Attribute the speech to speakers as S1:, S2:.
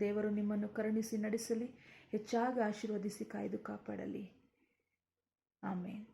S1: ದೇವರು ನಿಮ್ಮನ್ನು ಕರುಣಿಸಿ ನಡೆಸಲಿ ಹೆಚ್ಚಾಗಿ ಆಶೀರ್ವದಿಸಿ ಕಾಯ್ದು ಕಾಪಾಡಲಿ. ಆಮೇನ್.